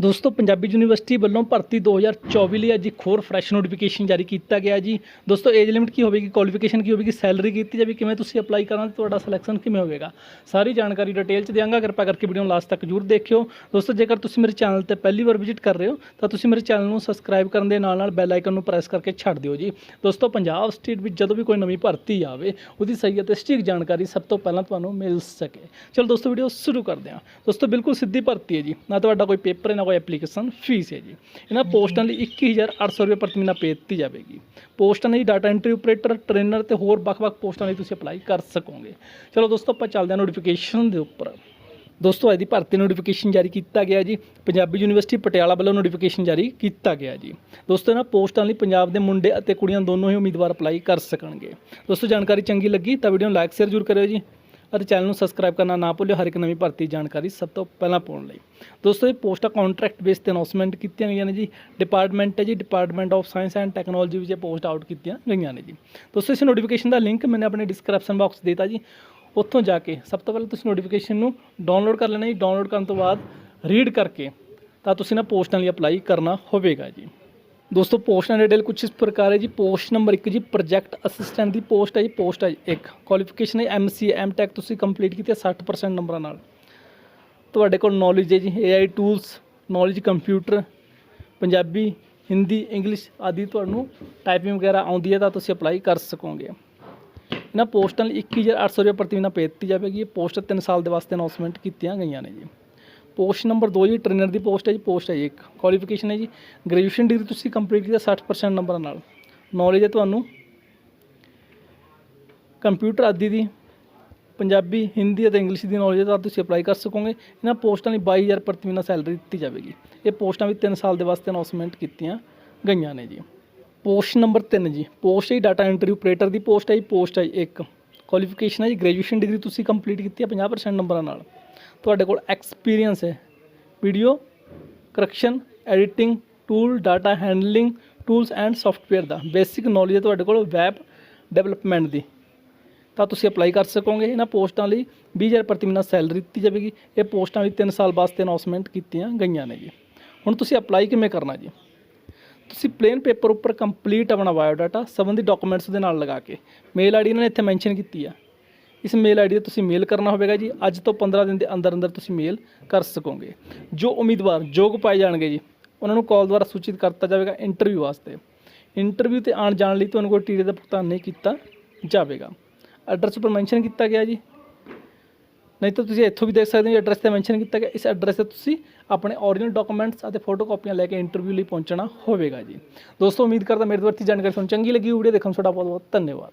ਦੋਸਤੋ, ਪੰਜਾਬੀ ਯੂਨੀਵਰਸਿਟੀ ਵੱਲੋਂ ਭਰਤੀ 2024 ਲਈ ਅੱਜ ਇੱਕ ਹੋਰ ਫਰੈਸ਼ ਨੋਟੀਫਿਕੇਸ਼ਨ ਜਾਰੀ ਕੀਤਾ ਗਿਆ ਜੀ। ਦੋਸਤੋ ਏਜ ਲਿਮਿਟ ਕੀ ਹੋਵੇਗੀ ਕੁਆਲੀਫਿਕੇਸ਼ਨ ਕੀ ਹੋਵੇਗੀ ਸੈਲਰੀ ਕੀਤੀ ਜਾਵੇ, ਕਿਵੇਂ ਤੁਸੀਂ ਅਪਲਾਈ ਕਰਨਾ ਤੇ ਤੁਹਾਡਾ ਸਿਲੈਕਸ਼ਨ ਕਿਵੇਂ ਹੋਵੇਗਾ? ਸਾਰੀ ਜਾਣਕਾਰੀ ਡਿਟੇਲ ਚ ਦਿਆਂਗਾ। ਕਿਰਪਾ ਕਰਕੇ ਵੀਡੀਓ ਨੂੰ ਲਾਸਟ ਤੱਕ ਜਰੂਰ ਦੇਖਿਓ। ਦੋਸਤੋ, ਜੇਕਰ ਤੁਸੀਂ ਮੇਰੇ ਚੈਨਲ ਤੇ ਪਹਿਲੀ ਵਾਰ ਵਿਜ਼ਿਟ ਕਰ ਰਹੇ ਹੋ, ਤਾਂ ਤੁਸੀਂ ਮੇਰੇ ਚੈਨਲ ਨੂੰ ਸਬਸਕ੍ਰਾਈਬ ਕਰਨ ਦੇ ਨਾਲ ਨਾਲ ਬੈਲ ਆਈਕਨ ਨੂੰ ਪ੍ਰੈਸ ਕਰਕੇ ਛੱਡ ਦਿਓ ਜੀ। ਦੋਸਤੋ, ਪੰਜਾਬ ਸਟੇਟ ਵਿੱਚ ਜਦੋਂ ਵੀ ਕੋਈ ਨਵੀਂ ਭਰਤੀ ਆਵੇ, ਉਹਦੀ ਸਹੀ ਅਤੇ ਸਟੀਕ ਜਾਣਕਾਰੀ ਸਭ ਤੋਂ ਪਹਿਲਾਂ ਤੁਹਾਨੂੰ ਮਿਲ ਸਕੇ। ਚਲੋ ਦੋਸਤੋ ਵੀਡੀਓ ਸ਼ੁਰੂ ਕਰਦੇ ਹਾਂ। ਦੋਸਤੋ, ਬਿਲਕੁਲ ਸਿੱਧੀ ਭਰਤੀ ਹੈ ਜੀ। ਨਾ ਤੁਹਾਡਾ ਕੋਈ ਪੇਪਰ ਹੈ, ਨਾ ਕੋਈ ਐਪਲੀਕੇਸ਼ਨ ਫੀਸ ਹੈ ਜੀ। ਇਹਨਾਂ ਪੋਸਟਾਂ ਲਈ 21800 ਰੁਪਏ ਪ੍ਰਤੀ ਮਹੀਨਾ ਪੇ ਦਿੱਤੀ ਜਾਵੇਗੀ। ਪੋਸਟਾਂ ਲਈ ਡਾਟਾ ਐਂਟਰੀ ਆਪਰੇਟਰ ਟ੍ਰੇਨਰ ਤੇ ਹੋਰ ਵੱਖ-ਵੱਖ ਪੋਸਟਾਂ ਲਈ ਤੁਸੀਂ ਅਪਲਾਈ ਕਰ ਸਕੋਗੇ। ਚਲੋ ਦੋਸਤੋ, ਆਪਾਂ ਚੱਲਦੇ ਹਾਂ ਨੋਟੀਫਿਕੇਸ਼ਨ ਦੇ ਉੱਪਰ। ਦੋਸਤੋ ਅੱਜ ਦੀ ਭਰਤੀ ਨੋਟੀਫਿਕੇਸ਼ਨ ਜਾਰੀ ਕੀਤਾ ਗਿਆ ਜੀ। ਪੰਜਾਬੀ ਯੂਨੀਵਰਸਿਟੀ ਪਟਿਆਲਾ ਵੱਲੋਂ ਨੋਟੀਫਿਕੇਸ਼ਨ ਜਾਰੀ ਕੀਤਾ ਗਿਆ ਜੀ। ਦੋਸਤੋ, ਇਹਨਾਂ ਪੋਸਟਾਂ ਲਈ ਪੰਜਾਬ ਦੇ ਮੁੰਡੇ ਅਤੇ ਕੁੜੀਆਂ ਦੋਨੋਂ ਹੀ ਉਮੀਦਵਾਰ ਅਪਲਾਈ ਕਰ ਸਕਣਗੇ। ਦੋਸਤੋ, ਜਾਣਕਾਰੀ ਚੰਗੀ ਲੱਗੀ ਤਾਂ ਵੀਡੀਓ ਨੂੰ ਲਾਈਕ ਸ਼ੇਅਰ ਜ਼ਰੂਰ ਕਰਿਓ ਜੀ। ਅਤੇ ਚੈਨਲ ਨੂੰ ਸਬਸਕ੍ਰਾਈਬ ਕਰਨਾ ਨਾ ਭੁੱਲਿਓ। ਹਰ ਇੱਕ ਨਵੀਂ ਭਰਤੀ ਜਾਣਕਾਰੀ ਸਭ ਤੋਂ ਪਹਿਲਾਂ ਪਾਉਣ ਲਈ। ਦੋਸਤੋ, ਇਹ ਪੋਸਟਾਂ ਕੰਟਰੈਕਟ ਬੇਸ ਤੇ ਅਨਾਉਂਸਮੈਂਟ ਕੀਤੀਆਂ ਗਈਆਂ ਨੇ ਜੀ। ਡਿਪਾਰਟਮੈਂਟ ਹੈ ਜੀ department of science and technology ਵਿੱਚ ਇਹ ਪੋਸਟ ਆਊਟ ਕੀਤੀਆਂ ਗਈਆਂ ਨੇ ਜੀ। ਦੋਸਤੋ, ਇਸ ਨੋਟੀਫਿਕੇਸ਼ਨ ਦਾ ਲਿੰਕ ਮੈਨੇ ਆਪਣੇ ਡਿਸਕ੍ਰਿਪਸ਼ਨ ਬਾਕਸ ਦਿੱਤਾ ਜੀ। ਉੱਥੋਂ ਜਾ ਕੇ ਸਭ ਤੋਂ ਪਹਿਲਾਂ ਤੁਸੀਂ ਨੋਟੀਫਿਕੇਸ਼ਨ ਨੂੰ ਡਾਊਨਲੋਡ ਕਰ ਲੈਣਾ ਜੀ। ਡਾਊਨਲੋਡ ਕਰਨ ਤੋਂ ਬਾਅਦ ਰੀਡ ਕਰਕੇ ਤਾਂ ਤੁਸੀਂ ਨਾ ਪੋਸਟਾਂ ਲਈ ਅਪਲਾਈ ਕਰਨਾ ਹੋਵੇਗਾ ਜੀ। ਦੋਸਤੋ, ਪੋਸਟਾਂ ਦੇ ਡਿਟੇਲ ਕੁਝ ਇਸ ਪ੍ਰਕਾਰ ਹੈ ਜੀ। ਪੋਸਟ ਨੰਬਰ 1 ਜੀ ਪ੍ਰੋਜੈਕਟ ਅਸਿਸਟੈਂਟ ਦੀ ਪੋਸਟ ਹੈ ਜੀ, ਪੋਸਟ ਹੈ 1 ਕੁਆਲੀਫਿਕੇਸ਼ਨ ਹੈ ਐਮਸੀ ਐਮਟੈਕ ਤੁਸੀਂ ਕੰਪਲੀਟ ਕੀਤੀ ਹੈ 60% ਨੰਬਰਾਂ ਨਾਲ। ਤੁਹਾਡੇ ਕੋਲ ਨੌਲੇਜ ਹੈ ਜੀ AI tools knowledge computer Punjabi, Hindi English ਆਦਿ ਤੁਹਾਨੂੰ ਟਾਈਪਿੰਗ ਵਗੈਰਾ ਆਉਂਦੀ ਹੈ ਤਾਂ ਤੁਸੀਂ ਅਪਲਾਈ ਕਰ ਸਕੋਗੇ। ਇਹਨਾਂ ਪੋਸਟਾਂ ਲਈ 21800 ਰੁਪਏ ਪ੍ਰਤੀ ਮਹੀਨਾ ਪੇ ਦਿੱਤੀ ਜਾਵੇਗੀ। ਇਹ ਪੋਸਟ 3 ਸਾਲ ਦੇ ਵਾਸਤੇ ਅਨਾਉਂਸਮੈਂਟ ਕੀਤੀਆਂ ਗਈਆਂ ਨੇ ਜੀ। ਪੋਸਟ ਨੰਬਰ 2 ਜੀ, ਟ੍ਰੇਨਰ ਦੀ ਪੋਸਟ ਹੈ ਜੀ, ਪੋਸਟ ਹੈ ਜੀ ਇੱਕ। ਕੁਆਲੀਫਿਕੇਸ਼ਨ ਹੈ ਜੀ। ਗ੍ਰੈਜੂਏਸ਼ਨ ਡਿਗਰੀ ਤੁਸੀਂ ਕੰਪਲੀਟ ਕੀਤਾ ਹੈ 60% ਨੰਬਰਾਂ ਨਾਲ। ਨੌਲੇਜ ਹੈ ਤੁਹਾਨੂੰ ਕੰਪਿਊਟਰ ਆਦਿ ਦੀ, ਪੰਜਾਬੀ, ਹਿੰਦੀ ਅਤੇ ਇੰਗਲਿਸ਼ ਦੀ ਨੌਲੇਜ ਤਾਂ ਤੁਸੀਂ ਅਪਲਾਈ ਕਰ ਸਕੋਗੇ। ਇਹਨਾਂ ਪੋਸਟਾਂ ਲਈ 22000 ਪ੍ਰਤੀ ਮਹੀਨਾ ਸੈਲਰੀ ਦਿੱਤੀ ਜਾਵੇਗੀ। ਇਹ ਪੋਸਟਾਂ ਵੀ 3 ਸਾਲ ਦੇ ਵਾਸਤੇ ਅਨਾਉਂਸਮੈਂਟ ਕੀਤੀਆਂ ਗਈਆਂ ਨੇ ਜੀ। ਪੋਸਟ ਨੰਬਰ 3 ਜੀ। ਪੋਸਟ ਹੈ ਡਾਟਾ ਐਂਟਰੀ ਆਪਰੇਟਰ ਦੀ ਪੋਸਟ ਹੈ ਜੀ ਪੋਸਟ ਹੈ ਜੀ ਇੱਕ। ਕੁਆਲੀਫਿਕੇਸ਼ਨ ਹੈ ਜੀ ਗ੍ਰੈਜੂਏਸ਼ਨ ਡਿਗਰੀ ਤੁਸੀਂ ਕੰਪਲੀਟ ਕੀਤੀ ਹੈ 50% ਨੰਬਰਾਂ ਨਾਲ। ਤੁਹਾਡੇ ਕੋਲ ਐਕਸਪੀਰੀਅੰਸ ਹੈ। Video correction editing tool data handling tools and software the. Basic knowledge ਹੈ ਤੁਹਾਡੇ ਕੋਲ ਵੈਬ ਡਿਵੈਲਪਮੈਂਟ ਦੀ। ਤਾਂ ਤੁਸੀਂ ਅਪਲਾਈ ਕਰ ਸਕੋਗੇ। ਇਹਨਾਂ ਪੋਸਟਾਂ ਲਈ 20000 ਪ੍ਰਤੀ ਮਹੀਨਾ ਸੈਲਰੀ ਦਿੱਤੀ ਜਾਵੇਗੀ। ਇਹ ਪੋਸਟਾਂ ਵੀ 3 ਸਾਲ ਵਾਸਤੇ ਅਨਾਉਂਸਮੈਂਟ ਕੀਤੀਆਂ ਗਈਆਂ ਨੇ ਜੀ। ਹੁਣ ਤੁਸੀਂ ਅਪਲਾਈ ਕਿਵੇਂ ਕਰਨਾ ਜੀ? ਤੁਸੀਂ ਪਲੇਨ ਪੇਪਰ ਉੱਪਰ ਕੰਪਲੀਟ ਆਪਣਾ ਬਾਇਓ ਡਾਟਾ ਸੰਬੰਧਿਤ ਡਾਕੂਮੈਂਟਸ ਦੇ ਨਾਲ ਲਗਾ ਕੇ। ਮੇਲ ਆਈਡੀ ਇਹਨਾਂ ਨੇ ਇੱਥੇ ਮੈਂਸ਼ਨ ਕੀਤੀ ਆ। ਇਸ ਮੇਲ ਆਈਡੀ ਤੇ ਤੁਸੀਂ ਮੇਲ ਕਰਨਾ ਹੋਵੇਗਾ ਜੀ। ਅੱਜ ਤੋਂ 15 ਦਿਨ ਦੇ ਅੰਦਰ ਅੰਦਰ ਤੁਸੀਂ ਮੇਲ ਕਰ ਸਕੋਗੇ। ਜੋ ਉਮੀਦਵਾਰ ਯੋਗ ਪਾਏ ਜਾਣਗੇ ਜੀ, ਉਹਨਾਂ ਨੂੰ ਕਾਲ ਦੁਆਰਾ ਸੂਚਿਤ ਕਰਤਾ ਜਾਵੇਗਾ ਇੰਟਰਵਿਊ ਵਾਸਤੇ। ਇੰਟਰਵਿਊ ਤੇ ਆਉਣ ਜਾਣ ਲਈ ਤੁਹਾਨੂੰ ਕੋਈ ਟੀਡੇ ਦਾ ਭੁਗਤਾਨ ਨਹੀਂ ਕੀਤਾ ਜਾਵੇਗਾ। ਐਡਰੈਸ ਉੱਪਰ ਮੈਂਸ਼ਨ ਕੀਤਾ ਗਿਆ ਜੀ। ਨਹੀਂ ਤਾਂ ਤੁਸੀਂ ਇੱਥੋਂ ਵੀ ਦੇਖ ਸਕਦੇ ਹੋ ਐਡਰੈਸ ਤੇ ਮੈਂਸ਼ਨ ਕੀਤਾ ਗਿਆ। ਇਸ ਐਡਰੈਸ ਤੇ ਤੁਸੀਂ ਆਪਣੇ ਓਰੀਜਨਲ ਡਾਕੂਮੈਂਟਸ ਅਤੇ ਫੋਟੋ ਕਾਪੀਆਂ ਲੈ ਕੇ ਇੰਟਰਵਿਊ ਲਈ ਪਹੁੰਚਣਾ ਹੋਵੇਗਾ ਜੀ। ਦੋਸਤੋ, ਉਮੀਦ ਕਰਦਾ ਮੇਰੇ ਦੁਆਰਾ ਦੀ ਜਾਣਕਾਰੀ ਤੁਹਾਨੂੰ ਚੰਗੀ ਲੱਗੀ ਵੀਡੀਓ ਦੇਖਣ ਤੁਹਾਡਾ ਬਹੁਤ ਬਹੁਤ ਧੰਨਵਾਦ।